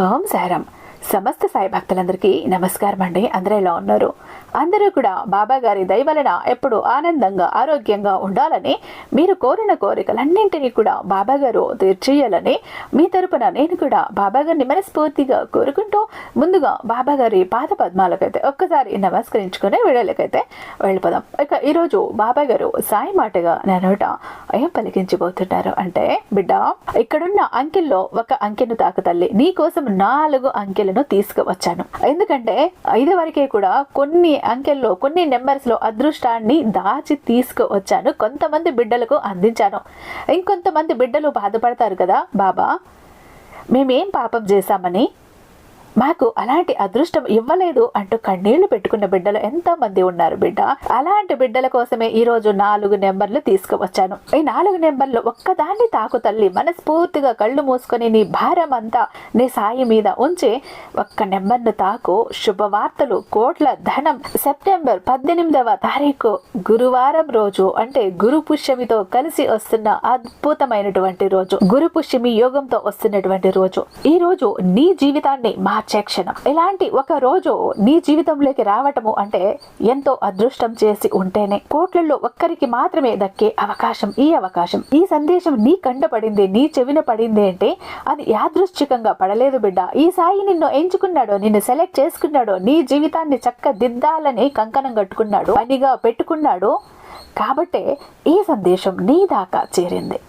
ఓం సారం సమస్త సాయి భక్తులందరికీ నమస్కారం అండి. అందరూ ఎలా ఉన్నారు? అందరూ కూడా బాబా గారి దయవలన ఎప్పుడు ఆనందంగా ఆరోగ్యంగా ఉండాలని మీరు కోరిన కోరికలన్నింటినీ కూడా బాబా గారు తీర్చేయాలని మీ తరపున నేను కూడా బాబా గారిని మనస్ఫూర్తిగా కోరుకుంటూ ముందుగా బాబా గారి పాద పద్మాలకైతే ఒక్కసారి నమస్కరించుకునే వీడియోలకైతే వెళ్ళిపోదాం. ఇక ఈరోజు బాబా గారు సాయి మాటగా నన్నోట ఏం పలికించబోతున్నారు అంటే బిడ్డ ఇక్కడున్న అంకెల్లో ఒక అంకెను తాకుతల్లి నీ కోసం నాలుగు అంకెలను తీసుకువచ్చాను. ఎందుకంటే ఇది వరకే కూడా కొన్ని అంకెల్లో కొన్ని నెంబర్స్లో అదృష్టాన్ని దాచి తీసుకువచ్చాను. కొంతమంది బిడ్డలకు అందించాను. ఇంకొంతమంది బిడ్డలు బాధపడతారు కదా బాబా. మేమేం పాపం చేశామని? మాకు అలాంటి అదృష్టం ఇవ్వలేదు అంటూ కన్నీళ్ళు పెట్టుకున్న బిడ్డలు ఎంతో మంది ఉన్నారు బిడ్డ? అలాంటి బిడ్డల కోసమే ఈ రోజు నాలుగు నెంబర్లు తీసుకువచ్చాను. ఈ నాలుగు నెంబర్లు ఒక్కదాన్ని తాకు తల్లి మనస్ఫూర్తిగా కళ్ళు మూసుకొని నీ భారం అంతా నీ సాయి మీద ఉంచి ఒక్క నెంబర్ను తాకు. శుభవార్తలు కోట్ల ధనం. సెప్టెంబర్ పద్దెనిమిదవ తారీఖు గురువారం రోజు అంటే గురు పుష్యమితో కలిసి వస్తున్న అద్భుతమైనటువంటి రోజు. గురు పుష్యమి యోగంతో వస్తున్నటువంటి రోజు. ఈ రోజు నీ జీవితాన్ని మార్చి. క్షణం ఇలాంటి ఒక రోజు నీ జీవితంలోకి రావటము అంటే ఎంతో అదృష్టం చేసి ఉంటేనే కోట్లలో ఒక్కరికి మాత్రమే దక్కే అవకాశం ఈ అవకాశం. ఈ సందేశం నీ కంట పడింది నీ చెవిన పడింది అంటే అది యాదృశ్చికంగా పడలేదు బిడ్డ. ఈ సాయి నిన్ను ఎంచుకున్నాడో నిన్ను సెలెక్ట్ చేసుకున్నాడో నీ జీవితాన్ని చక్క దిద్దాలని కంకణం కట్టుకున్నాడు పనిగా పెట్టుకున్నాడు కాబట్టే ఈ సందేశం నీ దాకా చేరింది.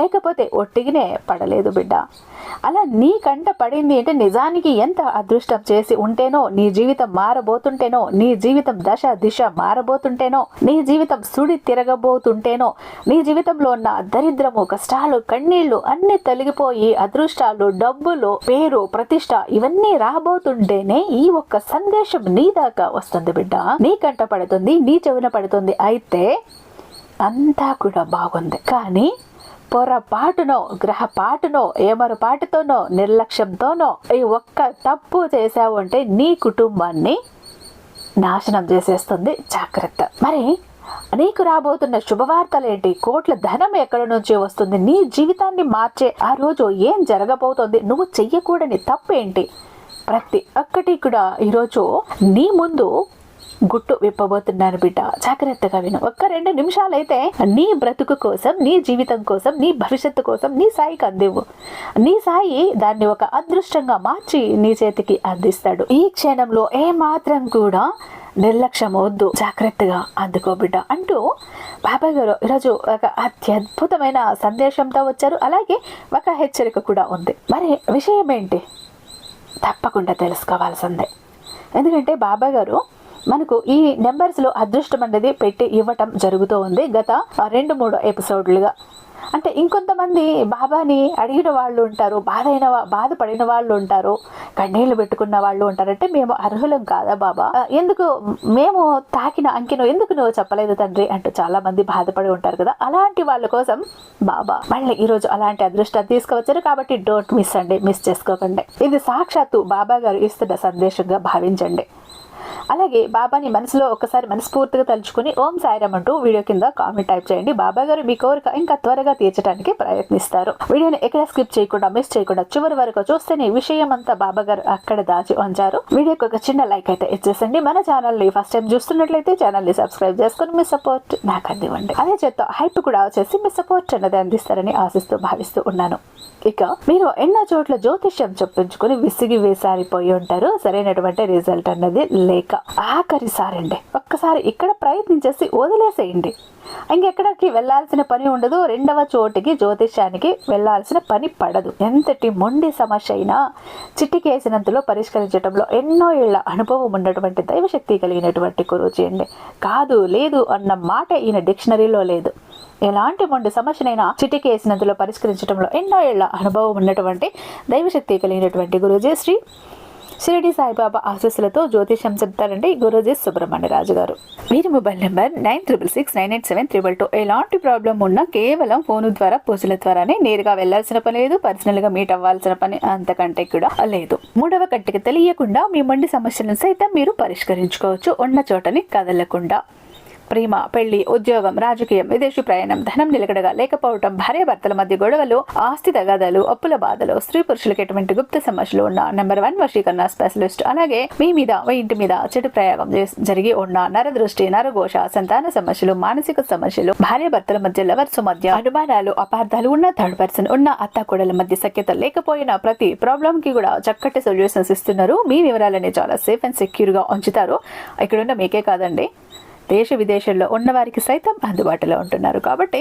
లేకపోతే ఒట్టిగినే పడలేదు బిడ్డ. అలా నీ కంట పడింది అంటే నిజానికి ఎంత అదృష్టం చేసి ఉంటేనో నీ జీవితం మారబోతుంటేనో నీ జీవితం దశ దిశ మారబోతుంటేనో నీ జీవితం సుడి తిరగబోతుంటేనో నీ జీవితంలో ఉన్న దరిద్రము కష్టాలు కన్నీళ్ళు అన్ని తొలగిపోయి అదృష్టాలు డబ్బులు పేరు ప్రతిష్ట ఇవన్నీ రాబోతుంటేనే ఈ ఒక్క సందేశం నీ దాకా వస్తుంది బిడ్డ. నీ కంట పడుతుంది నీ చెవిన పడుతుంది అయితే అంతా కూడా బాగుంది. కానీ పొరపాటునో గ్రహపాటునో ఏమరపాటుతోనో నిర్లక్ష్యంతోనో ఈ ఒక్క తప్పు చేశావు అంటే నీ కుటుంబాన్ని నాశనం చేసేస్తుంది. జాగ్రత్త. మరి నీకు రాబోతున్న శుభవార్తలేంటి? కోట్ల ధనం ఎక్కడి నుంచి వస్తుంది? నీ జీవితాన్ని మార్చే ఆ రోజు ఏం జరగబోతోంది? నువ్వు చెయ్యకూడని తప్పేంటి? ప్రతి ఒక్కటి కూడా ఈరోజు నీ ముందు గుట్టు విప్పబోతున్నాను బిడ్డ. జాగ్రత్తగా విను. ఒక్క రెండు నిమిషాలైతే నీ బ్రతుకు కోసం నీ జీవితం కోసం నీ భవిష్యత్తు కోసం నీ సాయికి అందివు నీ సాయి దాన్ని ఒక అదృష్టంగా మార్చి నీ చేతికి అందిస్తాడు. ఈ క్షణంలో ఏ మాత్రం కూడా నిర్లక్ష్యం వద్దు జాగ్రత్తగా అందుకో బిడ్డ. అంటూ బాబాయ్ గారు ఈరోజు ఒక అత్యద్భుతమైన సందేశంతో వచ్చారు. అలాగే ఒక హెచ్చరిక కూడా ఉంది. మరి విషయం ఏంటి తప్పకుండా తెలుసుకోవాల్సిందే. ఎందుకంటే బాబాయ్ గారు మనకు ఈ నెంబర్స్లో అదృష్టం అనేది పెట్టి ఇవ్వటం జరుగుతూ ఉంది గత రెండు మూడు ఎపిసోడ్లుగా. అంటే ఇంకొంతమంది బాబాని అడిగిన వాళ్ళు ఉంటారు బాధైన బాధపడిన వాళ్ళు ఉంటారు కన్నీళ్ళు పెట్టుకున్న వాళ్ళు ఉంటారంటే మేము అర్హులం కాదా బాబా? ఎందుకు మేము తాకిన అంకెను ఎందుకు నువ్వు చెప్పలేదు తండ్రి అంటూ చాలా మంది బాధపడి ఉంటారు కదా. అలాంటి వాళ్ళ కోసం బాబా మళ్ళీ ఈరోజు అలాంటి అదృష్టం తీసుకువచ్చారు కాబట్టి డోంట్ మిస్ అండి మిస్ చేసుకోకండి. ఇది సాక్షాత్తు బాబా గారు ఇస్తున్న సందేశంగా భావించండి. అలాగే బాబాని మనసులో ఒకసారి మనస్ఫూర్తిగా తలుచుకుని ఓం సాయిరామ్ అంటూ వీడియో కింద కామెంట్ టైప్ చేయండి. బాబా గారు మీ కోరిక ఇంకా త్వరగా తీర్చడానికి ప్రయత్నిస్తారు. వీడియోని ఎక్కడ స్కిప్ చేయకుండా మిస్ చేయకుండా చివరి వరకు చూస్తేనే విషయం అంతా బాబా గారు అక్కడ దాచి ఉంచారు. వీడియోకి ఒక చిన్న లైక్ అయితే ఇచ్చేసండి. మన ఛానల్ని ఫస్ట్ టైం చూస్తున్నట్లయితే ఛానల్ని సబ్స్క్రైబ్ చేసుకుని మీ సపోర్ట్ నాకు అందివ్వండి. అదే చేత హైప్ కూడా వచ్చేసి మీ సపోర్ట్ అన్నది అందిస్తారని ఆశిస్తూ భావిస్తూ ఉన్నాను. ఇక మీరు ఎన్నో చోట్ల జ్యోతిష్యం చెప్పించుకుని విసిగి వేసారిపోయి ఉంటారు. సరైనటువంటి రిజల్ట్ అన్నది లేక ఆఖరిసారండి. ఒక్కసారి ఇక్కడ ప్రయత్నించేసి వదిలేసేయండి. ఇంకెక్కడికి వెళ్ళాల్సిన పని ఉండదు. రెండవ చోటికి జ్యోతిష్యానికి వెళ్ళాల్సిన పని పడదు. ఎంతటి మొండి సమస్య అయినా చిట్టికేసినంతలో పరిష్కరించడంలో ఎన్నో ఏళ్ళ అనుభవం ఉన్నటువంటి దైవశక్తి కలిగినటువంటి గురూజీ అండి. కాదు లేదు అన్న మాట ఈయన డిక్షనరీలో లేదు. ఎలాంటి మొండి సమస్యనైనా చిటికేసినందులో పరిష్కరించడంలో ఎన్నో ఏళ్ళ అనుభవం ఉన్నటువంటి దైవశక్తి కలిగినటువంటి గురూజీ శ్రీ షిరిడి సాయిబాబా ఆశీస్సులతో జ్యోతిషం చెప్తారండి గురుజీ సుబ్రహ్మణ్య రాజు గారు. వీరి mobile number nine triple six nine eight seven triple two ఎలాంటి ప్రాబ్లం ఉన్నా కేవలం ఫోన్ ద్వారా పూజల ద్వారానే నేరుగా వెళ్ళాల్సిన పని లేదు పర్సనల్గా మీట్ అవ్వాల్సిన పని అంతకంటే కూడా లేదు. మూడవ కంటికి తెలియకుండా మీ మొండి సమస్యలను సైతం మీరు పరిష్కరించుకోవచ్చు. ఉన్న చోటని కదలకుండా. ప్రేమ పెళ్ళి ఉద్యోగం రాజకీయం విదేశీ ప్రయాణం ధనం నిలకడగా లేకపోవటం భార్య భర్తల మధ్య గొడవలు ఆస్తి తగాదాలు అప్పుల బాధలు స్త్రీ పురుషులకు ఎటువంటి గుప్త సమస్యలు ఉన్న నెంబర్ వన్ వశీకరణ స్పెషలిస్ట్ అలాగే మీ మీద మీ ఇంటి మీద చెడు ప్రయోగం జరిగి ఉన్న నరదృష్టి నరఘోష సంతాన సమస్యలు మానసిక సమస్యలు భార్య భర్తల మధ్య లవర్స్ మధ్య అనుమానాలు అపార్థాలు ఉన్న థర్డ్ పర్సన్ ఉన్న అత్త కోడల మధ్య సఖ్యత లేకపోయినా ప్రతి ప్రాబ్లం కి కూడా చక్కటి సొల్యూషన్స్ ఇస్తున్నారు. మీ వివరాలని చాలా సేఫ్ అండ్ సెక్యూర్గా ఉంచుతారు. ఇక్కడున్న మీకే కాదండి. దేశ విదేశాల్లో ఉన్న వారికి సైతం అందుబాటులో ఉంటున్నారు. కాబట్టి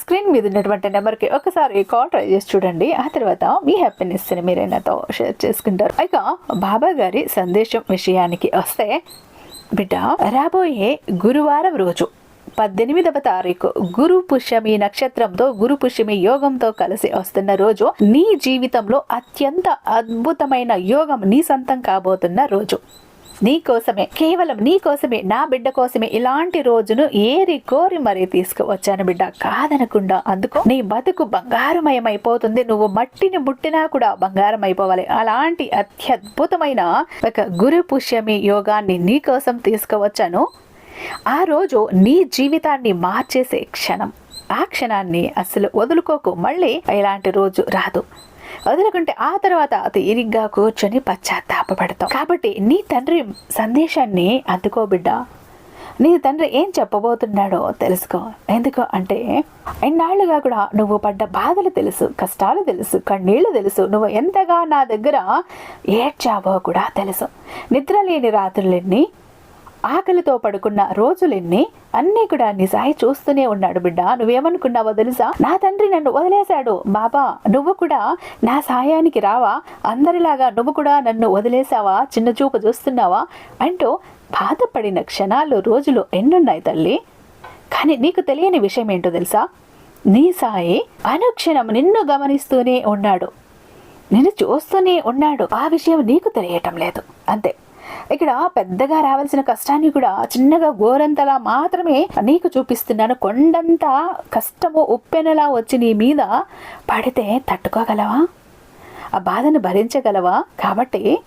స్క్రీన్ మీద ఉన్నటువంటి నెంబర్కి ఒకసారి కాల్ ట్రై చేసి చూడండి. ఆ తర్వాత మీ హ్యాపీనెస్ని మీరైనాతో షేర్ చేసుకుంటారు. ఇక బాబా గారి సందేశం విషయానికి వస్తే బిడ్డ రాబోయే గురువారం రోజు పద్దెనిమిదవ తారీఖు గురు పుష్యమి నక్షత్రంతో గురు పుష్యమి యోగంతో కలిసి వస్తున్న రోజు నీ జీవితంలో అత్యంత అద్భుతమైన యోగం నీ సొంతం కాబోతున్న రోజు. నీ కోసమే కేవలం నీ కోసమే నా బిడ్డ కోసమే ఇలాంటి రోజును ఏరి కోరి మరీ తీసుకువచ్చాను బిడ్డ. కాదనకుండా అందుకో నీ బతుకు బంగారమయమైపోతుంది. నువ్వు మట్టిని ముట్టినా కూడా బంగారం అయిపోవాలి అలాంటి అత్యద్భుతమైన ఒక గురు పుష్యమి యోగాన్ని నీ కోసం తీసుకువచ్చాను. ఆ రోజు నీ జీవితాన్ని మార్చేసే క్షణం. ఆ క్షణాన్ని అసలు వదులుకోకు. మళ్ళీ ఇలాంటి రోజు రాదు. వదులుకుంటే ఆ తర్వాత తీరిగ్గా కూర్చొని పశ్చాత్తాపపడతావు. కాబట్టి నీ తండ్రి సందేశాన్ని అందుకో బిడ్డ. నీ తండ్రి ఏం చెప్పబోతున్నాడో తెలుసుకో. ఎందుకు అంటే ఎన్నాళ్ళుగా కూడా నువ్వు పడ్డ బాధలు తెలుసు కష్టాలు తెలుసు కన్నీళ్ళు తెలుసు నువ్వు ఎంతగా నా దగ్గర ఏడ్చావో కూడా తెలుసు. నిద్ర లేని రాత్రులెన్ని ఆకలితో పడుకున్న రోజులెన్ని అన్నీ కూడా నీ సాయి చూస్తూనే ఉన్నాడు బిడ్డ. నువ్వేమనుకున్నావో తెలుసా? నా తండ్రి నన్ను వదిలేశాడు. బాబా నువ్వు కూడా నా సాయానికి రావా? అందరిలాగా నువ్వు కూడా నన్ను వదిలేసావా చిన్న చూపు చూస్తున్నావా? అంటూ బాధపడిన క్షణాలు రోజులు ఎన్నున్నాయి తల్లి? కానీ నీకు తెలియని విషయం ఏంటో తెలుసా? నీ సాయి అనుక్షణం నిన్ను గమనిస్తూనే ఉన్నాడు. నిన్ను చూస్తూనే ఉన్నాడు. ఆ విషయం నీకు తెలియటం లేదు. అంతే. ఇక్కడ పెద్దగా రావాల్సిన కష్టాన్ని కూడా చిన్నగా గోరంతలా మాత్రమే నీకు చూపిస్తున్నాను. కొండంత కష్టము ఉప్పెనలా వచ్చి నీ మీద పడితే తట్టుకోగలవా? ఆ బాధను భరించగలవా? కాబట్టి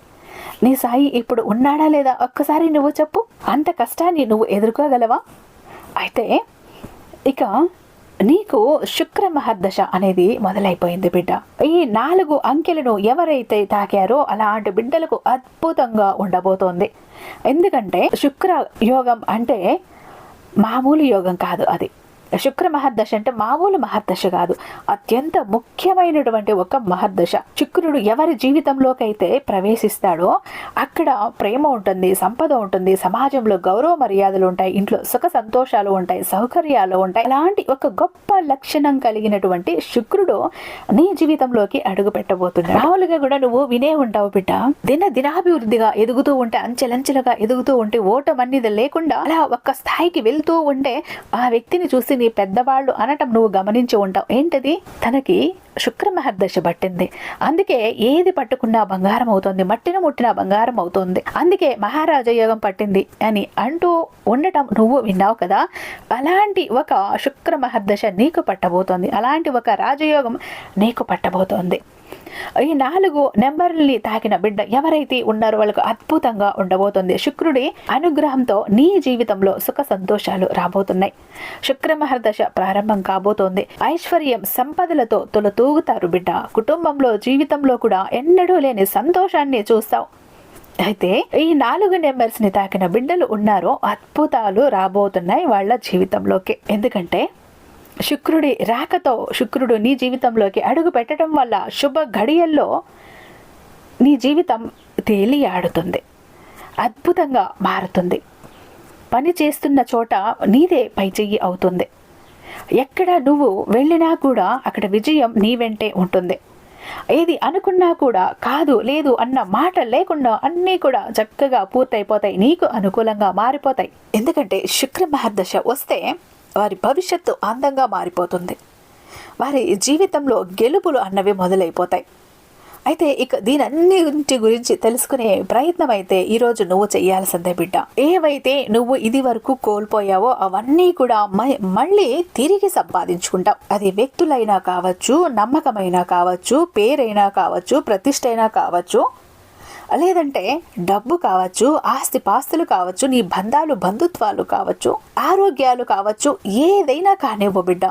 నీ సాయి ఇప్పుడు ఉన్నాడా లేదా? ఒక్కసారి నువ్వు చెప్పు. అంత కష్టాన్ని నువ్వు ఎదుర్కోగలవా? అయితే ఇక నీకు శుక్ర మహర్దశ అనేది మొదలైపోయింది బిడ్డ. ఈ నాలుగు అంకెలను ఎవరైతే తాకారో అలాంటి బిడ్డలకు అద్భుతంగా ఉండబోతోంది. ఎందుకంటే శుక్ర యోగం అంటే మామూలు యోగం కాదు అది. శుక్ర మహర్దశ అంటే మామూలు మహర్దశ కాదు. అత్యంత ముఖ్యమైనటువంటి ఒక మహర్దశ. శుక్రుడు ఎవరి జీవితంలోకైతే ప్రవేశిస్తాడో అక్కడ ప్రేమ ఉంటుంది సంపద ఉంటుంది సమాజంలో గౌరవ మర్యాదలు ఉంటాయి ఇంట్లో సుఖ సంతోషాలు ఉంటాయి సౌకర్యాలు ఉంటాయి. అలాంటి ఒక గొప్ప లక్షణం కలిగినటువంటి శుక్రుడు నీ జీవితంలోకి అడుగు పెట్టబోతున్నాడు. మామూలుగా కూడా నువ్వు వినే ఉంటావు బిడ్డ. దిన దినాభివృద్ధిగా ఎదుగుతూ ఉంటే అంచెలంచెలుగా ఎదుగుతూ ఉంటే ఓటం అనేది లేకుండా అలా ఒక్క స్థాయికి వెళ్తూ ఉంటే ఆ వ్యక్తిని చూసి నీ పెద్దవాళ్ళు అనటం నువ్వు గమనించి ఉంటావు. ఏంటది? తనకి శుక్ర మహర్దశ పట్టింది. అందుకే ఏది పట్టుకున్నా బంగారం అవుతుంది. మట్టిన ముట్టినా బంగారం అవుతుంది. అందుకే మహారాజ యోగం పట్టింది అని అంటూ ఉండటం నువ్వు విన్నావు కదా? అలాంటి ఒక శుక్ర మహర్దశ నీకు పట్టబోతోంది. అలాంటి ఒక రాజయోగం నీకు పట్టబోతోంది. ఈ నాలుగు నెంబర్ని తాకిన బిడ్డ ఎవరైతే ఉన్నారో వాళ్ళకు అద్భుతంగా ఉండబోతుంది. శుక్రుడి అనుగ్రహంతో నీ జీవితంలో సుఖ సంతోషాలు రాబోతున్నాయి. శుక్ర మహర్దశ ప్రారంభం కాబోతోంది. ఐశ్వర్యం సంపదలతో తొలతూగుతారు బిడ్డ. కుటుంబంలో జీవితంలో కూడా ఎన్నడూ లేని సంతోషాన్ని చూస్తావు. అయితే ఈ నాలుగు నెంబర్స్ని తాకిన బిడ్డలు ఉన్నారో అద్భుతాలు రాబోతున్నాయి వాళ్ళ జీవితంలోకి. ఎందుకంటే శుక్రుడి రాకతో శుక్రుడు నీ జీవితంలోకి అడుగు పెట్టడం వల్ల శుభ ఘడియల్లో నీ జీవితం తేలి ఆడుతుంది. అద్భుతంగా మారుతుంది. పని చేస్తున్న చోట నీదే పై చెయ్యి అవుతుంది. ఎక్కడ నువ్వు వెళ్ళినా కూడా అక్కడ విజయం నీ వెంటే ఉంటుంది. ఏది అనుకున్నా కూడా కాదు లేదు అన్న మాట లేకుండా అన్నీ కూడా చక్కగా పూర్తయిపోతాయి. నీకు అనుకూలంగా మారిపోతాయి. ఎందుకంటే శుక్ర మహర్దశ వస్తే వారి భవిష్యత్తు అందంగా మారిపోతుంది. వారి జీవితంలో గెలుపులు అన్నవి మొదలైపోతాయి. అయితే ఇక దీనన్నింటి గురించి తెలుసుకునే ప్రయత్నం అయితే ఈరోజు నువ్వు చేయాల్సిందే బిడ్డ. ఏవైతే నువ్వు ఇది వరకు కోల్పోయావో అవన్నీ కూడా మ- మళ్ళీ తిరిగి సంపాదించుకుంటావు. అది వ్యక్తులైనా కావచ్చు నమ్మకమైనా కావచ్చు పేరైనా కావచ్చు ప్రతిష్టైనా కావచ్చు లేదంటే డబ్బు కావచ్చు ఆస్తి పాస్తులు కావచ్చు నీ బంధాలు బంధుత్వాలు కావచ్చు ఆరోగ్యాలు కావచ్చు ఏదైనా కానివ్వు బిడ్డ.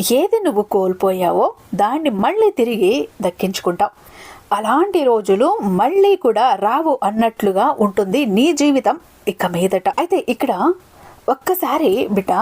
ఏది నువ్వు కోల్పోయావో దాన్ని మళ్ళీ తిరిగి దక్కించుకుంటావు. అలాంటి రోజులు మళ్ళీ కూడా రావు అన్నట్లుగా ఉంటుంది నీ జీవితం ఇక మీదట. అయితే ఇక్కడ ఒక్కసారి బిడ్డ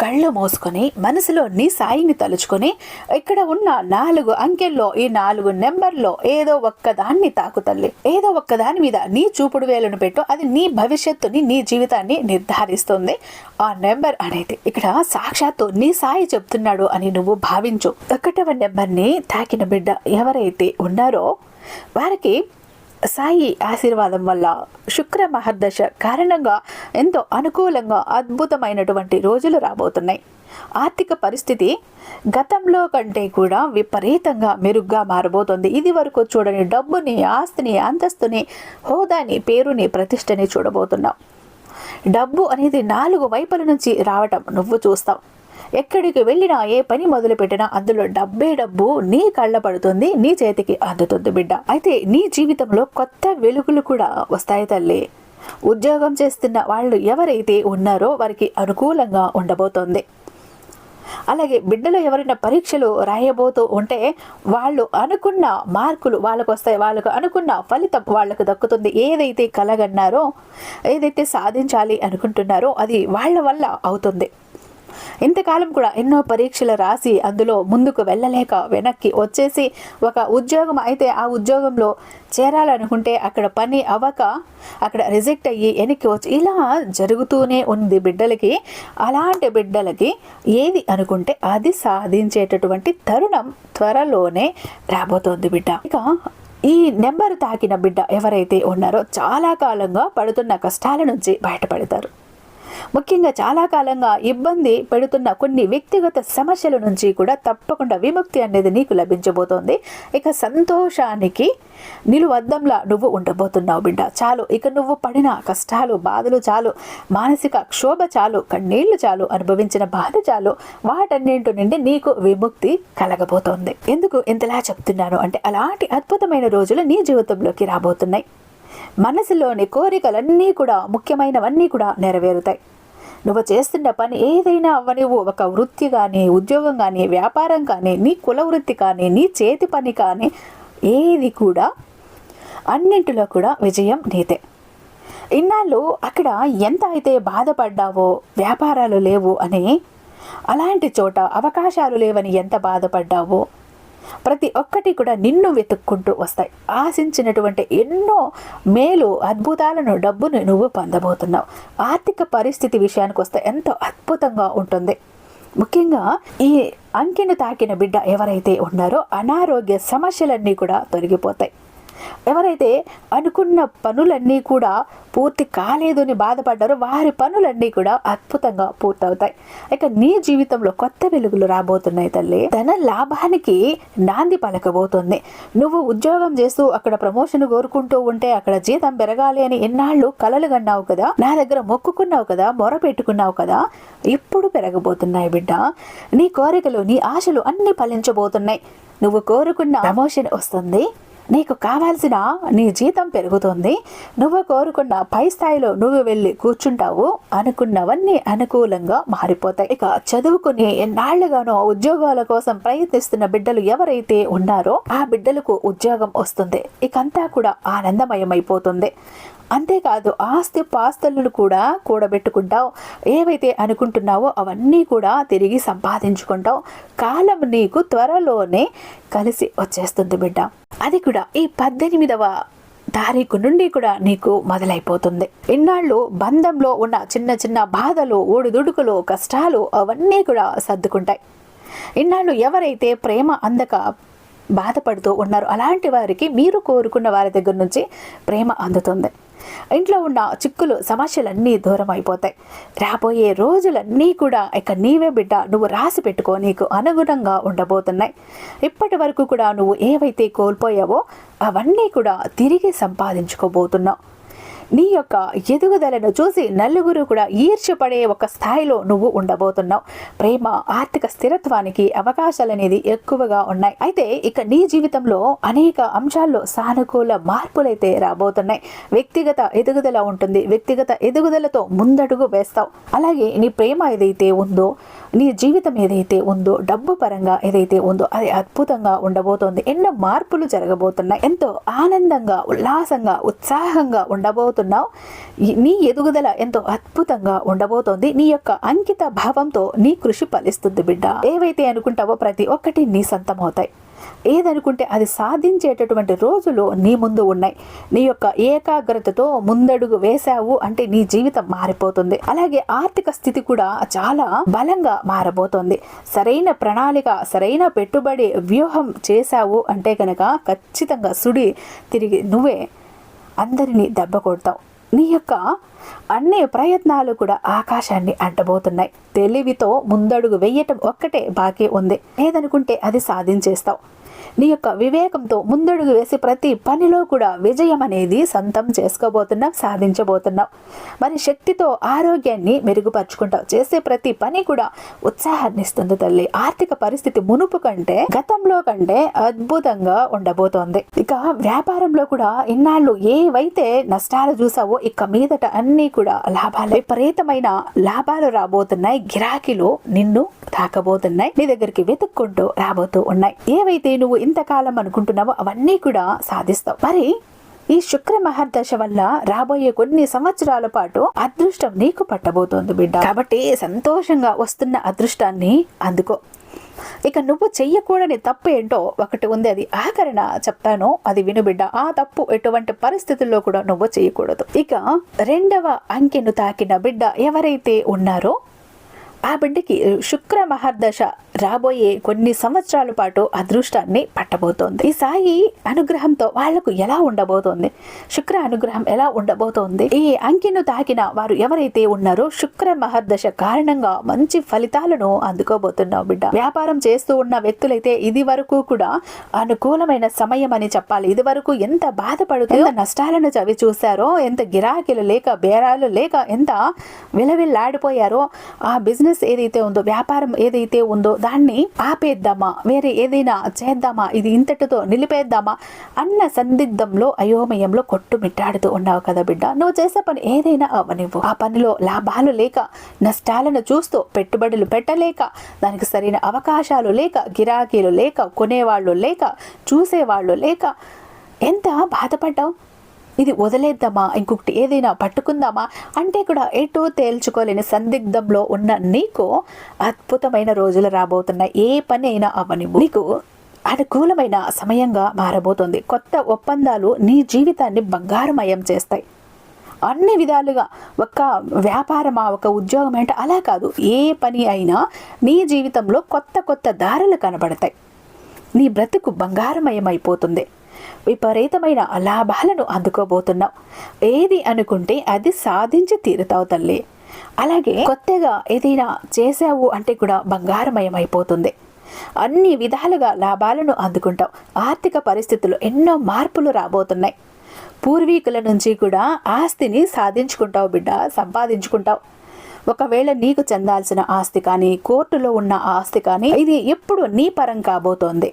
కళ్ళు మూసుకొని మనసులో నీ సాయిని తలుచుకొని ఇక్కడ ఉన్న నాలుగు అంకెల్లో ఈ నాలుగు నెంబర్లో ఏదో ఒక్కదాన్ని తాకు తల్లి. ఏదో ఒక్కదాని మీద నీ చూపుడు వేలను పెట్టు. అది నీ భవిష్యత్తుని నీ జీవితాన్ని నిర్ధారిస్తుంది. ఆ నెంబర్ అనేది ఇక్కడ సాక్షాత్తు నీ సాయి చెప్తున్నాడు అని నువ్వు భావించు. ఒకటవ నెంబర్ని తాకిన బిడ్డ ఎవరైతే ఉన్నారో వారికి సాయి ఆశీర్వాదం వల్ల శుక్ర మహర్దశ కారణంగా ఎంతో అనుకూలంగా అద్భుతమైనటువంటి రోజులు రాబోతున్నాయి. ఆర్థిక పరిస్థితి గతంలో కంటే కూడా విపరీతంగా మెరుగ్గా మారబోతోంది. ఇది వరకు చూడని డబ్బుని ఆస్తిని అంతస్తుని హోదాని పేరుని ప్రతిష్టని చూడబోతున్నాం. డబ్బు అనేది నాలుగు వైపుల నుంచి రావటం నువ్వు చూస్తావు. ఎక్కడికి వెళ్ళినా ఏ పని మొదలు పెట్టినా అందులో డబ్బే డబ్బు నీ కళ్ళ పడుతుంది నీ చేతికి అందుతుంది బిడ్డ. అయితే నీ జీవితంలో కొత్త వెలుగులు కూడా వస్తాయి తల్లి. ఉద్యోగం చేస్తున్న వాళ్ళు ఎవరైతే ఉన్నారో వారికి అనుకూలంగా ఉండబోతోంది. అలాగే బిడ్డలు ఎవరైనా పరీక్షలు రాయబోతూ ఉంటే వాళ్ళు అనుకున్న మార్కులు వాళ్ళకు వస్తాయి వాళ్ళకు అనుకున్న ఫలితం వాళ్ళకు దక్కుతుంది. ఏదైతే కలగన్నారో ఏదైతే సాధించాలి అనుకుంటున్నారో అది వాళ్ళ వల్ల అవుతుంది. ఇంతకాలం కూడా ఎన్నో పరీక్షలు రాసి అందులో ముందుకు వెళ్ళలేక వెనక్కి వచ్చేసి ఒక ఉద్యోగం అయితే ఆ ఉద్యోగంలో చేరాలనుకుంటే అక్కడ పని అవ్వక అక్కడ రిజెక్ట్ అయ్యి వెనక్కి వచ్చి ఇలా జరుగుతూనే ఉంది బిడ్డలకి. అలాంటి బిడ్డలకి ఏది అనుకుంటే అది సాధించేటటువంటి తరుణం త్వరలోనే రాబోతోంది బిడ్డ. ఇక ఈ నెంబర్ తాకిన బిడ్డ ఎవరైతే ఉన్నారో చాలా కాలంగా పడుతున్న కష్టాల నుంచి బయటపడతారు. ముఖ్యంగా చాలా కాలంగా ఇబ్బంది పెడుతున్న కొన్ని వ్యక్తిగత సమస్యల నుంచి కూడా తప్పకుండా విముక్తి అనేది నీకు లభించబోతోంది. ఇక సంతోషానికి నిలువద్దంలా నువ్వు ఉండబోతున్నావు బిడ్డ. చాలు ఇక నువ్వు పడిన కష్టాలు బాధలు చాలు మానసిక క్షోభ చాలు కన్నీళ్ళు చాలు అనుభవించిన బాధ చాలు వాటన్నింటి నుండి నీకు విముక్తి కలగబోతోంది. ఎందుకు ఇంతలా చెప్తున్నాను? అంటే అలాంటి అద్భుతమైన రోజులు నీ జీవితంలోకి రాబోతున్నాయి. మనసులోని కోరికలన్నీ కూడా ముఖ్యమైనవన్నీ కూడా నెరవేరుతాయి. నువ్వు చేస్తున్న పని ఏదైనా అవ్వనివ్వు ఒక వృత్తి కానీ ఉద్యోగం కానీ వ్యాపారం కానీ నీ కుల వృత్తి కానీ నీ చేతి పని కానీ ఏది కూడా అన్నింటిలో కూడా విజయం నీదే. ఇన్నాళ్ళు అక్కడ ఎంత అయితే బాధపడ్డావో వ్యాపారాలు లేవు అని అలాంటి చోట అవకాశాలు లేవని ఎంత బాధపడ్డావో ప్రతి ఒక్కటి కూడా నిన్ను వెతుక్కుంటూ వస్తాయి. ఆశించినటువంటి ఎన్నో మేలు అద్భుతాలను డబ్బును నువ్వు పొందబోతున్నావు. ఆర్థిక పరిస్థితి విషయానికి వస్తే ఎంతో అద్భుతంగా ఉంటుంది. ముఖ్యంగా ఈ అంకెను తాకిన బిడ్డ ఎవరైతే ఉన్నారో అనారోగ్య సమస్యలన్నీ కూడా తొలగిపోతాయి. ఎవరైతే అనుకున్న పనులన్నీ కూడా పూర్తి కాలేదు అని బాధపడ్డారో వారి పనులన్నీ కూడా అద్భుతంగా పూర్తవుతాయి. ఇక నీ జీవితంలో కొత్త వెలుగులు రాబోతున్నాయి తల్లి. ధన లాభానికి నాంది పలకబోతుంది. నువ్వు ఉద్యోగం చేస్తూ అక్కడ ప్రమోషన్ కోరుకుంటూ ఉంటే అక్కడ జీతం పెరగాలి అని ఎన్నాళ్ళు కలలు కన్నావు కదా? నా దగ్గర మొక్కుకున్నావు కదా? మొర పెట్టుకున్నావు కదా? ఇప్పుడు పెరగబోతున్నాయి బిడ్డ. నీ కోరికలు నీ ఆశలు అన్ని ఫలించబోతున్నాయి. నువ్వు కోరుకున్న ప్రమోషన్ వస్తుంది. నీకు కావాల్సిన నీ జీతం పెరుగుతుంది. నువ్వు కోరుకున్న పై స్థాయిలో నువ్వు వెళ్ళి కూర్చుంటావు. అనుకున్నవన్నీ అనుకూలంగా మారిపోతాయి. ఇక చదువుకుని ఎన్నాళ్ళుగానో ఉద్యోగాల కోసం ప్రయత్నిస్తున్న బిడ్డలు ఎవరైతే ఉన్నారో ఆ బిడ్డలకు ఉద్యోగం వస్తుంది. ఇకంతా కూడా ఆనందమయమైపోతుంది. అంతేకాదు ఆస్తి పాస్తులను కూడా కూడబెట్టుకుంటావు. ఏవైతే అనుకుంటున్నావో అవన్నీ కూడా తిరిగి సంపాదించుకుంటావు. కాలం నీకు త్వరలోనే కలిసి వచ్చేస్తుంది బిడ్డ. అది కూడా ఈ పద్దెనిమిదవ తారీఖు నుండి కూడా నీకు మొదలైపోతుంది. ఇన్నాళ్ళు బంధంలో ఉన్న చిన్న చిన్న బాధలు ఓడిదుడుకులు కష్టాలు అవన్నీ కూడా సర్దుకుంటాయి. ఇన్నాళ్ళు ఎవరైతే ప్రేమ అందక బాధపడుతూ ఉన్నారో అలాంటి వారికి మీరు కోరుకున్న వారి దగ్గర నుంచి ప్రేమ అందుతుంది. ఇంట్లో ఉన్న చిక్కులు సమస్యలన్నీ దూరం అయిపోతాయి రాబోయే రోజులన్నీ కూడా ఇక నీవే బిడ్డ నువ్వు రాసి పెట్టుకో నీకు అనుగుణంగా ఉండబోతున్నాయి. ఇప్పటి వరకు కూడా నువ్వు ఏవైతే కోల్పోయావో అవన్నీ కూడా తిరిగి సంపాదించుకోబోతున్నావు. నీ యొక్క ఎదుగుదలను చూసి నలుగురు కూడా ఈర్ష్యపడే ఒక స్థాయిలో నువ్వు ఉండబోతున్నావు. ప్రేమ ఆర్థిక స్థిరత్వానికి అవకాశాలు అనేది ఎక్కువగా ఉన్నాయి. అయితే ఇక నీ జీవితంలో అనేక అంశాల్లో సానుకూల మార్పులైతే రాబోతున్నాయి. వ్యక్తిగత ఎదుగుదల ఉంటుంది. వ్యక్తిగత ఎదుగుదలతో ముందడుగు వేస్తావు. అలాగే నీ ప్రేమ ఏదైతే ఉందో నీ జీవితం ఏదైతే ఉందో డబ్బు పరంగా ఏదైతే ఉందో అది అద్భుతంగా ఉండబోతోంది. ఎన్నో మార్పులు జరగబోతున్నాయి. ఎంతో ఆనందంగా ఉల్లాసంగా ఉత్సాహంగా ఉండబోతుంది ఈ- నీ ఎదుగుదల ఎంతో అద్భుతంగా ఉండబోతోంది. నీ యొక్క అంకిత భావంతో నీ కృషి ఫలిస్తుంది బిడ్డ. ఏవైతే అనుకుంటావో ప్రతి ఒక్కటి నీ సొంతం అవుతాయి ఏదనుకుంటే అది సాధించేటటువంటి రోజులు నీ ముందు ఉన్నాయి. నీ యొక్క ఏకాగ్రతతో ముందడుగు వేశావు అంటే నీ జీవితం మారిపోతుంది. అలాగే ఆర్థిక స్థితి కూడా చాలా బలంగా మారబోతోంది. సరైన ప్రణాళిక సరైన పెట్టుబడి వ్యూహం చేశావు అంటే కనుక ఖచ్చితంగా సుడి తిరిగి నువ్వే అందరినీ దెబ్బ కొడతావు. నీ యొక్క అన్ని ప్రయత్నాలు కూడా ఆకాశాన్ని అడ్డబోతున్నాయి తెలివితో ముందడుగు వెయ్యటం ఒక్కటే బాకీ ఉంది. లేదనుకుంటే అది సాధించేస్తావు. నీ యొక్క వివేకంతో ముందడుగు వేసి ప్రతి పనిలో కూడా విజయం అనేది సొంతం చేసుకోబోతున్నావు సాధించబోతున్నావు మరి శక్తితో ఆరోగ్యాన్ని మెరుగుపరుచుకుంటావు. చేసే ప్రతి పని కూడా ఉత్సాహాన్ని ఇస్తుంది తల్లి. ఆర్థిక పరిస్థితి మునుపు కంటే గతంలో కంటే అద్భుతంగా ఉండబోతోంది. ఇక వ్యాపారంలో కూడా ఇన్నాళ్ళు ఏవైతే నష్టాలు చూసావో ఇక మీదట అన్ని కూడా లాభాలు. విపరీతమైన లాభాలు రాబోతున్నాయి. గిరాకీలు నిన్ను తాకబోతున్నాయి. నీ దగ్గరికి వెతుక్కుంటూ రాబోతూ ఉన్నాయి. ఏవైతే నువ్వు ఇంతకాలం అనుకుంటున్నావో అవన్నీ కూడా సాధిస్తావు. మరి ఈ శుక్ర మహర్దశ వల్ల రాబోయే కొన్ని సంవత్సరాల పాటు అదృష్టం నీకు పట్టబోతోంది బిడ్డ. కాబట్టి సంతోషంగా వస్తున్న అదృష్టాన్ని అందుకో. ఇక నువ్వు చెయ్యకూడని తప్పు ఏంటో ఒకటి ఉంది అది ఆకరణ చెప్తాను అది విను బిడ్డ. ఆ తప్పు ఎటువంటి పరిస్థితుల్లో కూడా నువ్వు చేయకూడదు ఇక రెండవ అంకెను తాకిన బిడ్డ ఎవరైతే ఉన్నారో ఆ బిడ్డకి శుక్ర మహర్దశ రాబోయే కొన్ని సంవత్సరాల పాటు అదృష్టాన్ని పట్టబోతోంది. ఈ సాయి అనుగ్రహంతో వాళ్ళకు ఎలా ఉండబోతోంది? శుక్ర అనుగ్రహం ఎలా ఉండబోతోంది? ఈ అంకిను తాకిన వారు ఎవరైతే ఉన్నారో శుక్ర మహర్దశ కారణంగా మంచి ఫలితాలను అందుకోబోతున్నావు బిడ్డ. వ్యాపారం చేస్తూ ఉన్న వ్యక్తులైతే ఇది వరకు కూడా అనుకూలమైన సమయం అని చెప్పాలి. ఇది వరకు ఎంత బాధపడుతూ ఎంత నష్టాలను చవి చూశారో ఎంత గిరాకీలు లేక బేరాలు లేక ఎంత విలవిల్లాడిపోయారో ఆ బిజినెస్ ఏదైతే ఉందో వ్యాపారం ఏదైతే ఉందో దాన్ని ఆపేద్దామా? వేరే ఏదైనా చేద్దామా? ఇది ఇంతటితో నిలిపేద్దామా? అన్న సందిగ్ధంలో అయోమయంలో కొట్టుమిట్టాడుతూ ఉన్నావు కదా బిడ్డ. నువ్వు చేసే పని ఏదైనా అవనివ్వు. ఆ పనిలో లాభాలు లేక నష్టాలను చూస్తూ పెట్టుబడులు పెట్టలేక దానికి సరైన అవకాశాలు లేక గిరాకీలు లేక కొనేవాళ్ళు లేక చూసేవాళ్ళు లేక ఎంత బాధపడ్డావు? ఇది వదిలేద్దామా? ఇంకొకటి ఏదైనా పట్టుకుందామా? అంటే కూడా ఎటో తేల్చుకోలేని సందిగ్ధంలో ఉన్న నీకు అద్భుతమైన రోజులు రాబోతున్నాయి. ఏ పని అయినా అవని నీకు అనుకూలమైన సమయంగా మారబోతుంది. కొత్త ఒప్పందాలు నీ జీవితాన్ని బంగారమయం చేస్తాయి. అన్ని విధాలుగా ఒక వ్యాపారమా ఒక ఉద్యోగం అంటే అలా కాదు. ఏ పని అయినా నీ జీవితంలో కొత్త కొత్త దారులు కనబడతాయి. నీ బ్రతుకు బంగారమయం అయిపోతుంది విపరీతమైన లాభాలను అందుకోబోతున్నావు. ఏది అనుకుంటే అది సాధించి తీరుతావు తల్లి. అలాగే కొత్తగా ఏదైనా చేసావు అంటే కూడా బంగారమయం అయిపోతుంది అన్ని విధాలుగా లాభాలను అందుకుంటావు. ఆర్థిక పరిస్థితులు ఎన్నో మార్పులు రాబోతున్నాయి. పూర్వీకుల నుంచి కూడా ఆస్తిని సాధించుకుంటావు బిడ్డ సంపాదించుకుంటావు. ఒకవేళ నీకు చెందాల్సిన ఆస్తి కానీ కోర్టులో ఉన్న ఆస్తి కానీ ఇది ఎప్పుడు నీ పరం కాబోతోంది.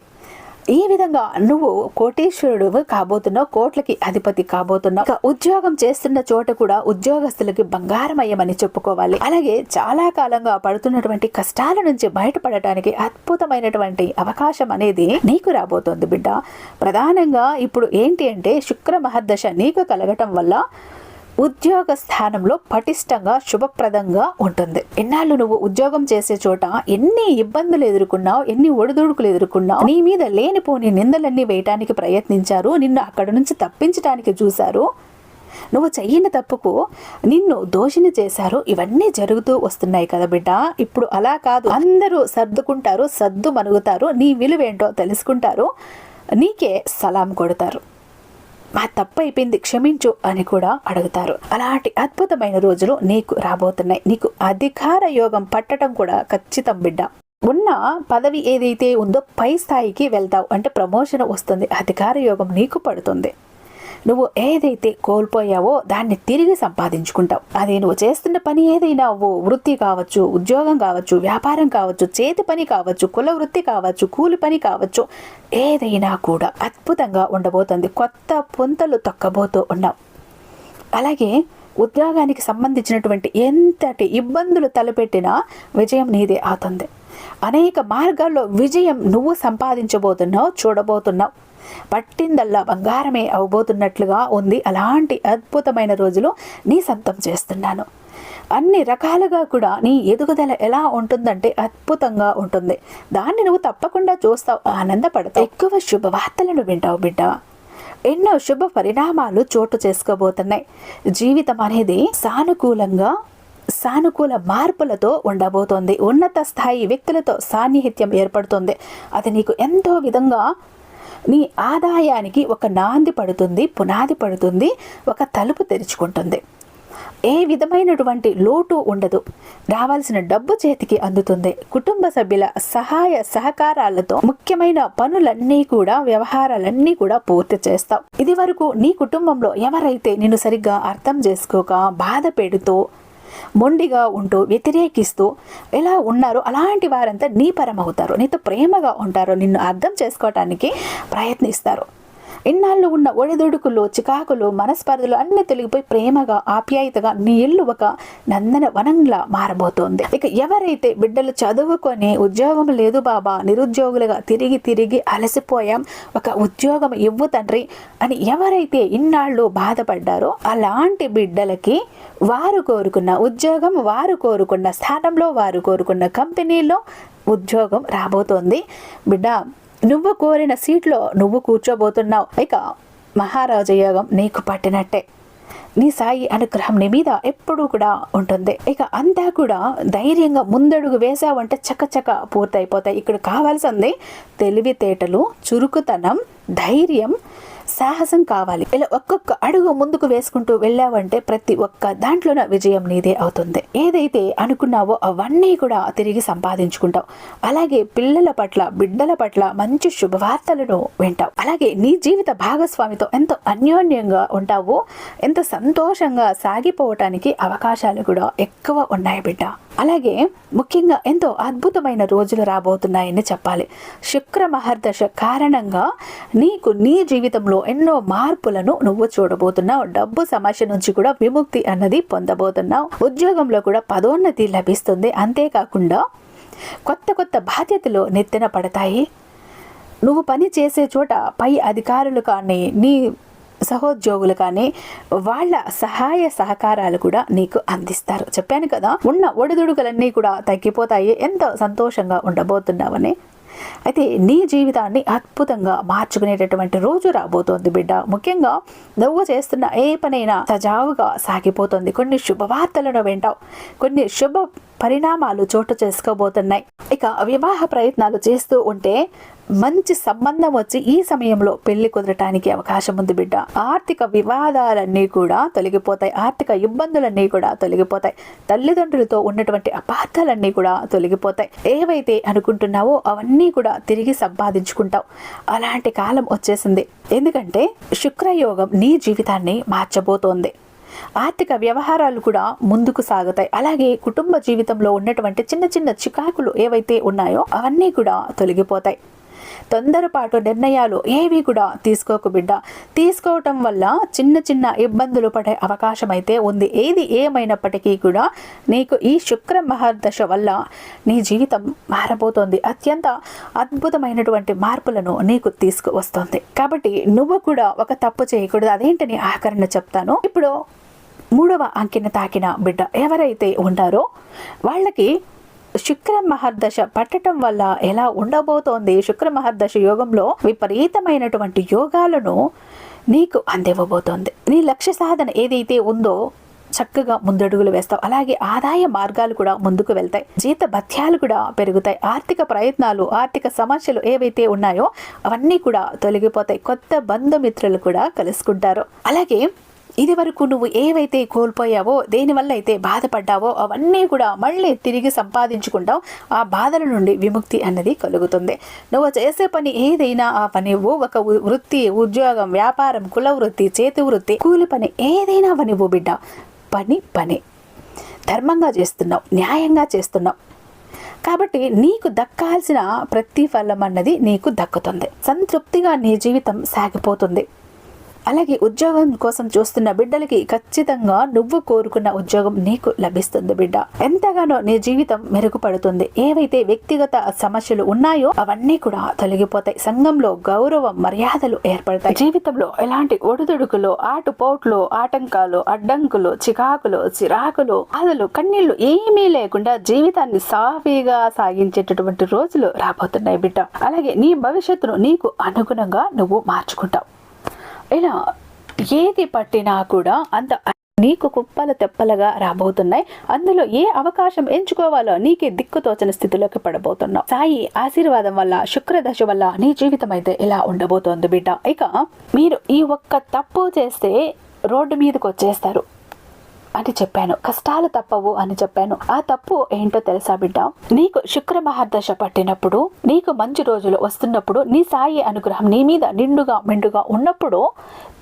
ఈ విధంగా నువ్వు కోటీశ్వరుడు కాబోతున్నావు కోట్లకి అధిపతి కాబోతున్నావు. ఉద్యోగం చేస్తున్న చోట కూడా ఉద్యోగస్తులకి బంగారమయ్యమని చెప్పుకోవాలి. అలాగే చాలా కాలంగా పడుతున్నటువంటి కష్టాల నుంచి బయటపడటానికి అద్భుతమైనటువంటి అవకాశం అనేది నీకు రాబోతోంది బిడ్డ. ప్రధానంగా ఇప్పుడు ఏంటి అంటే శుక్ర మహర్దశ నీకు కలగటం వల్ల ఉద్యోగ స్థానంలో పటిష్టంగా శుభప్రదంగా ఉంటుంది. ఎన్నాళ్ళు నువ్వు ఉద్యోగం చేసే చోట ఎన్ని ఇబ్బందులు ఎదుర్కొన్నావు ఎన్ని ఒడిదుడుకులు ఎదుర్కొన్నావు నీ మీద లేనిపోని నిందలన్నీ వేయటానికి ప్రయత్నించారు నిన్ను అక్కడి నుంచి తప్పించడానికి చూశారు? నువ్వు చెయ్యని తప్పుకు నిన్ను దోషిని చేశారు. ఇవన్నీ జరుగుతూ వస్తున్నాయి కదా బిడ్డ. ఇప్పుడు అలా కాదు. అందరూ సర్దుకుంటారు సర్దు మనుగుతారు నీ విలువేంటో తెలుసుకుంటారు. నీకే సలాం కొడతారు. మా తప్పు అయిపోయింది క్షమించు అని కూడా అడుగుతారు. అలాంటి అద్భుతమైన రోజులు నీకు రాబోతున్నాయి. నీకు అధికార యోగం పట్టడం కూడా ఖచ్చితం బిడ్డ. ఉన్న పదవి ఏదైతే ఉందో పై స్థాయికి వెళ్తావు. అంటే ప్రమోషన్ వస్తుంది. అధికార యోగం నీకు పడుతుంది. నువ్వు ఏదైతే కోల్పోయావో దాన్ని తిరిగి సంపాదించుకుంటావు. అది నువ్వు చేస్తున్న పని ఏదైనా ఓ వృత్తి కావచ్చు ఉద్యోగం కావచ్చు వ్యాపారం కావచ్చు చేతి పని కావచ్చు కుల వృత్తి కావచ్చు కూలి పని కావచ్చు ఏదైనా కూడా అద్భుతంగా ఉండబోతుంది. కొత్త పుంతలు తొక్కబోతూ ఉన్నావు. అలాగే ఉద్యోగానికి సంబంధించినటువంటి ఎంతటి ఇబ్బందులు తలపెట్టినా విజయం నీదే అవుతుంది. అనేక మార్గాల్లో విజయం నువ్వు సంపాదించబోతున్నావు చూడబోతున్నావు. పట్టిందల్లా బంగారమే అవబోతున్నట్లుగా ఉంది. అలాంటి అద్భుతమైన రోజులు నీ సొంతం చేస్తున్నాను. అన్ని రకాలుగా కూడా నీ ఎదుగుదల ఎలా ఉంటుందంటే అద్భుతంగా ఉంటుంది. దాన్ని నువ్వు తప్పకుండా చూస్తావు ఆనందపడతావు. ఎక్కువ శుభవార్తలను వింటావు బిడ్డ. ఎన్నో శుభ పరిణామాలు చోటు చేసుకోబోతున్నాయి. జీవితం అనేది సానుకూలంగా సానుకూల మార్పులతో ఉండబోతోంది. ఉన్నత స్థాయి వ్యక్తులతో సాన్నిహిత్యం ఏర్పడుతుంది. అది నీకు ఎంతో విధంగా నీ ఆదాయానికి ఒక నాంది పడుతుంది పునాది పడుతుంది ఒక తలుపు తెరుచుకుంటుంది. ఏ విధమైనటువంటి లోటు ఉండదు. రావాల్సిన డబ్బు చేతికి అందుతుంది. కుటుంబ సభ్యుల సహాయ సహకారాలతో ముఖ్యమైన పనులన్నీ కూడా వ్యవహారాలన్నీ కూడా పూర్తి చేస్తావు. ఇది వరకు నీ కుటుంబంలో ఎవరైతే నిన్ను సరిగ్గా అర్థం చేసుకోక బాధ పెడుతూ మొండిగా ఉంటూ వ్యతిరేకిస్తూ ఎలా ఉన్నారో అలాంటి వారంతా నీ పరమవుతారు నీతో ప్రేమగా ఉంటారు నిన్ను అర్థం చేసుకోవటానికి ప్రయత్నిస్తారు. ఇన్నాళ్ళు ఉన్న ఒడిదుడుకులు చికాకులు మనస్పర్ధలు అన్ని తొలగిపోయి ప్రేమగా ఆప్యాయతగా నీ ఇల్లు ఒక నందన వనంలా మారబోతోంది. ఇక ఎవరైతే బిడ్డలు చదువుకొని ఉద్యోగం లేదు బాబా నిరుద్యోగులుగా తిరిగి తిరిగి అలసిపోయాం ఒక ఉద్యోగం ఇవ్వు తండ్రి అని ఎవరైతే ఇన్నాళ్ళు బాధపడ్డారో అలాంటి బిడ్డలకి వారు కోరుకున్న ఉద్యోగం వారు కోరుకున్న స్థానంలో వారు కోరుకున్న కంపెనీలో ఉద్యోగం రాబోతోంది. బిడ్డ నువ్వు కోరిన సీట్లో నువ్వు కూర్చోబోతున్నావు. ఇక మహారాజ యోగం నీకు పట్టినట్టే. నీ సాయి అనుగ్రహం నీ మీద ఎప్పుడూ కూడా ఉంటుంది. ఇక అంతా కూడా ధైర్యంగా ముందడుగు వేసావంటే చకచక పూర్తయిపోతాయి. ఇక్కడ కావాల్సింది తెలివితేటలు చురుకుతనం ధైర్యం సాహసం కావాలి. ఇలా ఒక్కొక్క అడుగు ముందుకు వేసుకుంటూ వెళ్ళావంటే ప్రతి ఒక్క దాంట్లోన విజయం నీదే అవుతుంది. ఏదైతే అనుకున్నావో అవన్నీ కూడా తిరిగి సంపాదించుకుంటావు. అలాగే పిల్లల పట్ల బిడ్డల పట్ల మంచి శుభవార్తలను వింటావు. అలాగే నీ జీవిత భాగస్వామితో ఎంతో అన్యోన్యంగా ఉంటావో. ఎంతో సంతోషంగా సాగిపోవటానికి అవకాశాలు కూడా ఎక్కువ ఉన్నాయి బిడ్డ. అలాగే ముఖ్యంగా ఎంతో అద్భుతమైన రోజులు రాబోతున్నాయని చెప్పాలి. శుక్ర మహర్దశ కారణంగా నీకు నీ జీవితంలో ఎన్నో మార్పులను నువ్వు చూడబోతున్నావు. డబ్బు సమస్య నుంచి కూడా విముక్తి అన్నది పొందబోతున్నావు. ఉద్యోగంలో కూడా పదోన్నతి లభిస్తుంది. అంతేకాకుండా కొత్త కొత్త బాధ్యతలు నెత్తిన పడతాయి. నువ్వు పని చేసే చోట పై అధికారులు కానీ నీ సహోద్యోగులు కానీ వాళ్ళ సహాయ సహకారాలు కూడా నీకు అందిస్తారు. చెప్పాను కదా ఉన్న ఒడిదుడుకులన్నీ కూడా తగ్గిపోతాయి. ఎంతో సంతోషంగా ఉండబోతున్నావని. అయితే నీ జీవితాన్ని అద్భుతంగా మార్చుకునేటటువంటి రోజు రాబోతోంది బిడ్డ. ముఖ్యంగా నువ్వు చేస్తున్న ఏ పనైనా సజావుగా సాగిపోతుంది. కొన్ని శుభవార్తలను వింటావు. కొన్ని శుభ పరిణామాలు చోటు చేసుకోబోతున్నాయి. ఇక వివాహ ప్రయత్నాలు చేస్తూ ఉంటే మంచి సంబంధం వచ్చి ఈ సమయంలో పెళ్ళి కుదరటానికి అవకాశం ఉంది బిడ్డ. ఆర్థిక వివాదాలన్నీ కూడా తొలగిపోతాయి. ఆర్థిక ఇబ్బందులన్నీ కూడా తొలగిపోతాయి. తల్లిదండ్రులతో ఉన్నటువంటి అపార్థాలన్నీ కూడా తొలగిపోతాయి. ఏవైతే అనుకుంటున్నావో అవన్నీ కూడా తిరిగి సంపాదించుకుంటావు. అలాంటి కాలం వచ్చేసింది. ఎందుకంటే శుక్రయోగం నీ జీవితాన్ని మార్చబోతోంది. ఆర్థిక వ్యవహారాలు కూడా ముందుకు సాగుతాయి. అలాగే కుటుంబ జీవితంలో ఉన్నటువంటి చిన్న చిన్న చికాకులు ఏవైతే ఉన్నాయో అవన్నీ కూడా తొలగిపోతాయి. తొందరపాటు నిర్ణయాలు ఏవి కూడా తీసుకోకు బిడ్డ. తీసుకోవటం వల్ల చిన్న చిన్న ఇబ్బందులు పడే అవకాశం అయితే ఉంది. ఏది ఏమైనప్పటికీ కూడా నీకు ఈ శుక్ర మహర్దశ వల్ల నీ జీవితం మారబోతోంది. అత్యంత అద్భుతమైనటువంటి మార్పులను నీకు తీసుకువస్తుంది. కాబట్టి నువ్వు కూడా ఒక తప్పు చేయకూడదు. అదేంటని ఆకరణ చెప్తాను. ఇప్పుడు మూడవ అంకెన తాకిన బిడ్డ ఎవరైతే ఉంటారో వాళ్ళకి శుక్ర మహర్దశ పట్టడం వల్ల ఎలా ఉండబోతోంది? శుక్ర మహర్దశ యోగంలో విపరీతమైనటువంటి యోగాలను నీకు అందివ్వబోతోంది. నీ లక్ష్య సాధన ఏదైతే ఉందో చక్కగా ముందడుగులు వేస్తావు. అలాగే ఆదాయ మార్గాలు కూడా ముందుకు వెళ్తాయి. జీత భత్యాలు కూడా పెరుగుతాయి. ఆర్థిక ప్రయత్నాలు ఆర్థిక సమస్యలు ఏవైతే ఉన్నాయో అవన్నీ కూడా తొలగిపోతాయి. కొత్త బంధుమిత్రులు కూడా కలుసుకుంటారు. అలాగే ఇది వరకు నువ్వు ఏవైతే కోల్పోయావో దేనివల్ల అయితే బాధపడ్డావో అవన్నీ కూడా మళ్ళీ తిరిగి సంపాదించుకుంటావు ఆ బాధల నుండి విముక్తి అన్నది కలుగుతుంది. నువ్వు చేసే పని ఏదైనా ఆ పని ఒక వృత్తి ఉద్యోగం వ్యాపారం కుల వృత్తి చేతి వృత్తి కూలి పని ఏదైనా పనివ్వు బిడ్డ. పని పని. ధర్మంగా చేస్తున్నావు న్యాయంగా చేస్తున్నావు. కాబట్టి నీకు దక్కాల్సిన ప్రతిఫలం అన్నది నీకు దక్కుతుంది. సంతృప్తిగా నీ జీవితం సాగిపోతుంది. అలాగే ఉద్యోగం కోసం చూస్తున్న బిడ్డలకి ఖచ్చితంగా నువ్వు కోరుకున్న ఉద్యోగం నీకు లభిస్తుంది బిడ్డ. ఎంతగానో నీ జీవితం మెరుగుపడుతుంది. ఏవైతే వ్యక్తిగత సమస్యలు ఉన్నాయో అవన్నీ కూడా తొలగిపోతాయి. సంఘంలో గౌరవం మర్యాదలు ఏర్పడతాయి. జీవితంలో ఎలాంటి ఒడిదుడుకులు ఆటుపోట్లు ఆటంకాలు అడ్డంకులు చికాకులు చిరాకులు బాధలు కన్నీళ్ళు ఏమీ లేకుండా జీవితాన్ని సాఫీగా సాగించేటటువంటి రోజులు రాబోతున్నాయి బిడ్డ. అలాగే నీ భవిష్యత్తును నీకు అనుగుణంగా నువ్వు మార్చుకుంటావు. ఇలా ఏది పట్టినా కూడా అంత నీకు కుప్పల తెప్పలుగా రాబోతున్నాయి. అందులో ఏ అవకాశం ఎంచుకోవాలో నీకే దిక్కుతోచని స్థితిలోకి పడబోతున్నావు. సాయి ఆశీర్వాదం వల్ల శుక్రదశ వల్ల నీ జీవితం అయితే ఇలా ఉండబోతోంది బిడ్డ. ఇక మీరు ఈ ఒక్క తప్పు చేస్తే రోడ్డు మీదకి వచ్చేస్తారు. అని చెప్పాను. కష్టాలు తప్పవు అని చెప్పాను. ఆ తప్పు ఏంటో తెలుసా బిడ్డ? నీకు శుక్ర మహర్దశ పట్టినప్పుడు నీకు మంచి రోజులు వస్తున్నప్పుడు నీ సాయి అనుగ్రహం నీ మీద నిండుగా మెండుగా ఉన్నప్పుడు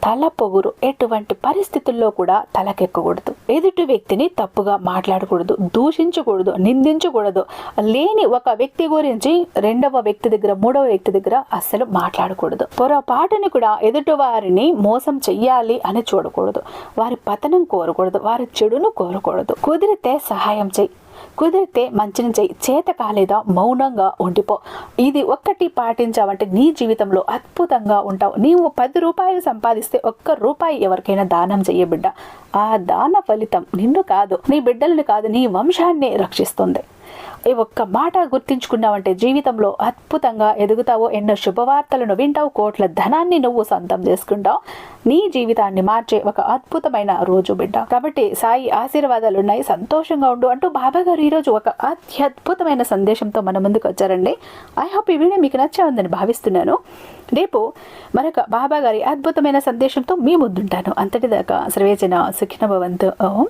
తల పొగురు. ఎటువంటి పరిస్థితుల్లో కూడా తలకెక్కకూడదు. ఎదుటి వ్యక్తిని తప్పుగా మాట్లాడకూడదు దూషించకూడదు నిందించకూడదు. లేని ఒక వ్యక్తి గురించి రెండవ వ్యక్తి దగ్గర మూడవ వ్యక్తి దగ్గర అస్సలు మాట్లాడకూడదు. పొరపాటుని కూడా ఎదుటి వారిని మోసం చెయ్యాలి అని చూడకూడదు. వారి పతనం కోరకూడదు. వారి చెడును కోరకూడదు. కుదిరితే సహాయం చెయ్యి. కుదిరితే మంచిని చెయ్యి. చేత కాలేదా మౌనంగా ఉండిపో. ఇది ఒక్కటి పాటించావంటే నీ జీవితంలో అద్భుతంగా ఉంటావు. నీవు పది రూపాయలు సంపాదిస్తే ఒక్క రూపాయి ఎవరికైనా దానం చెయ్యబిడ్డ ఆ దాన ఫలితం నిన్ను కాదు నీ బిడ్డలను కాదు నీ వంశాన్ని రక్షిస్తుంది. ఈ ఒక్క మాట గుర్తించుకున్నావంటే జీవితంలో అద్భుతంగా ఎదుగుతావు ఎన్నో శుభవార్తలను వింటావు కోట్ల ధనాన్ని నువ్వు సొంతం చేసుకుంటావు. నీ జీవితాన్ని మార్చే ఒక అద్భుతమైన రోజు బిడ్డ. కాబట్టి సాయి ఆశీర్వాదాలు ఉన్నాయి సంతోషంగా ఉండు అంటూ బాబా గారు ఈరోజు ఒక అత్యద్భుతమైన సందేశంతో మన ముందుకు వచ్చారండి. ఐ హోప్ ఈ వీడియో మీకు నచ్చే ఉందని భావిస్తున్నాను. రేపు మరొక బాబా గారి అద్భుతమైన సందేశంతో మీ ముందుంటాను. అంతటిదాకా సర్వేజన సుఖిన భవంతు. ఓం